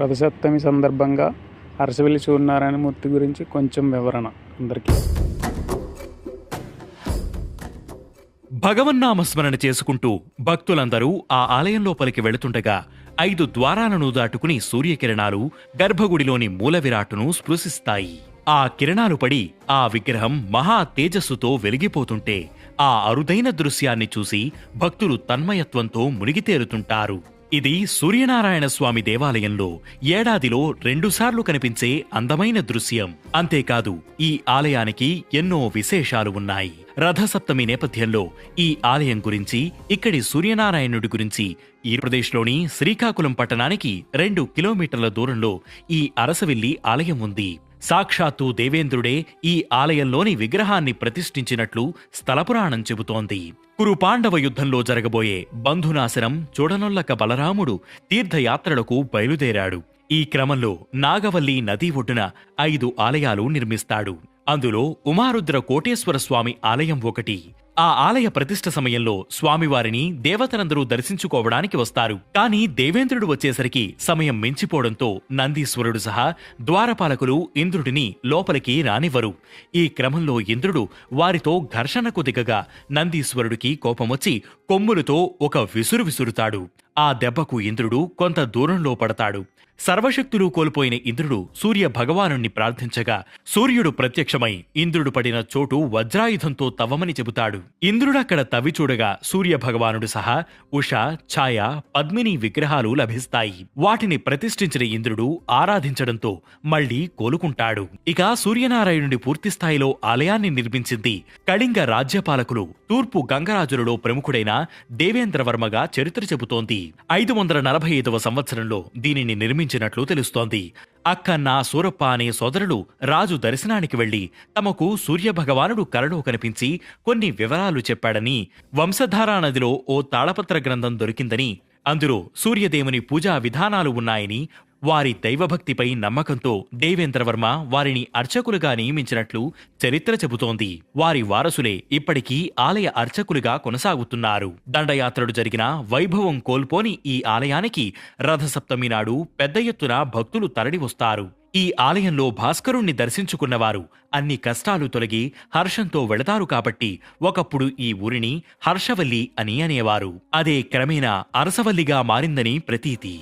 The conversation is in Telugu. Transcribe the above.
రథసప్తమి సందర్భంగా అరసవెల్లి సూర్యనారాయణ మూర్తి గురించి కొంచెం వివరణ అందరికీ. భగవన్నామస్మరణ చేసుకుంటూ భక్తులందరూ ఆ ఆలయం లోపలికి వెళుతుండగా ఐదు ద్వారాలను దాటుకుని సూర్యకిరణాలు గర్భగుడిలోని మూల విరాటును స్పృశిస్తాయి. ఆ కిరణాలు పడి ఆ విగ్రహం మహా తేజస్సుతో వెలిగిపోతుంటే ఆ అరుదైన దృశ్యాన్ని చూసి భక్తులు తన్మయత్వంతో మునిగితేరుతుంటారు. ఇది సూర్యనారాయణ స్వామి దేవాలయంలో ఏడాదిలో రెండుసార్లు కనిపించే అందమైన దృశ్యం. అంతేకాదు ఈ ఆలయానికి ఎన్నో విశేషాలు ఉన్నాయి. రథసప్తమి నేపథ్యంలో ఈ ఆలయం గురించి ఇక్కడి సూర్యనారాయణుడి గురించి ఈ ప్రదేశ్లోని శ్రీకాకుళం పట్టణానికి రెండు కిలోమీటర్ల దూరంలో ఈ అరసవిల్లి ఆలయం ఉంది. సాక్షాత్తు దేవేంద్రుడే ఈ ఆలయంలోని విగ్రహాన్ని ప్రతిష్ఠించినట్లు స్థలపురాణం చెబుతోంది. కురుపాండవ యుద్ధంలో జరగబోయే బంధునాశనం చూడనొల్లక బలరాముడు తీర్థయాత్రలకు బయలుదేరాడు. ఈ క్రమంలో నాగవల్లి నదీ ఒడ్డున ఐదు ఆలయాలు నిర్మిస్తాడు. అందులో ఉమారుద్ర కోటేశ్వర స్వామి ఆలయం ఒకటి ఆ ఆలయ ప్రతిష్ఠ సమయంలో స్వామివారిని దేవతలందరూ దర్శించుకోవడానికి వస్తారు. కానీ దేవేంద్రుడు వచ్చేసరికి సమయం మించిపోవడంతో నందీశ్వరుడు సహా ద్వారపాలకులు ఇంద్రుడిని లోపలికి రానివ్వరు. ఈ క్రమంలో ఇంద్రుడు వారితో ఘర్షణకు దిగగా నందీశ్వరుడికి కోపమొచ్చి కొమ్ములతో ఒక విసురు విసురుతాడు. ఆ దెబ్బకు ఇంద్రుడు కొంత దూరంలో పడతాడు. సర్వశక్తులు కోల్పోయిన ఇంద్రుడు సూర్య భగవానుణ్ణి ప్రార్థించగా సూర్యుడు ప్రత్యక్షమై ఇంద్రుడు పడిన చోటు వజ్రాయుధంతో తవ్వమని చెబుతాడు. ఇంద్రుడక్కడ తవ్వి చూడగా సూర్య భగవానుడు సహా ఉష ఛాయ పద్మిని విగ్రహాలు లభిస్తాయి. వాటిని ప్రతిష్ఠించిన ఇంద్రుడు ఆరాధించడంతో మళ్ళీ కోలుకుంటాడు. ఇక సూర్యనారాయణుడి పూర్తిస్థాయిలో ఆలయాన్ని నిర్మించింది కళింగ రాజ్యపాలకులు తూర్పు గంగరాజులలో ప్రముఖుడైన దేవేంద్రవర్మగా చరిత్ర చెబుతోంది. ఐదు వందల నలభై ఐదవ సంవత్సరంలో దీనిని నిర్మించినట్లు తెలుస్తోంది. అక్కన్న సూరప్ప అనే సోదరులు రాజు దర్శనానికి వెళ్ళి తమకు సూర్యభగవానుడు కలలో కనిపించి కొన్ని వివరాలు చెప్పాడని వంశధారా నదిలో ఓ తాళపత్ర గ్రంథం దొరికిందని అందులో సూర్యదేవుని పూజా విధానాలు ఉన్నాయని వారి దైవభక్తిపై నమ్మకంతో దేవేంద్రవర్మ వారిని అర్చకులుగా నియమించినట్లు చరిత్ర చెబుతోంది. వారి వారసులే ఇప్పటికీ ఆలయ అర్చకులుగా కొనసాగుతున్నారు. దండయాత్రలు జరిగిన వైభవం కోల్పోని ఈ ఆలయానికి రథసప్తమి నాడు పెద్ద ఎత్తున భక్తులు తరలివస్తారు ఈ ఆలయంలో భాస్కరుణ్ణి దర్శించుకున్నవారు అన్ని కష్టాలు తొలగి హర్షంతో వెళతారు కాబట్టి ఒకప్పుడు ఈ ఊరిని హర్షవల్లి అని అనేవారు. అదే క్రమేణా అరసవల్లిగా మారిందని ప్రతీతి.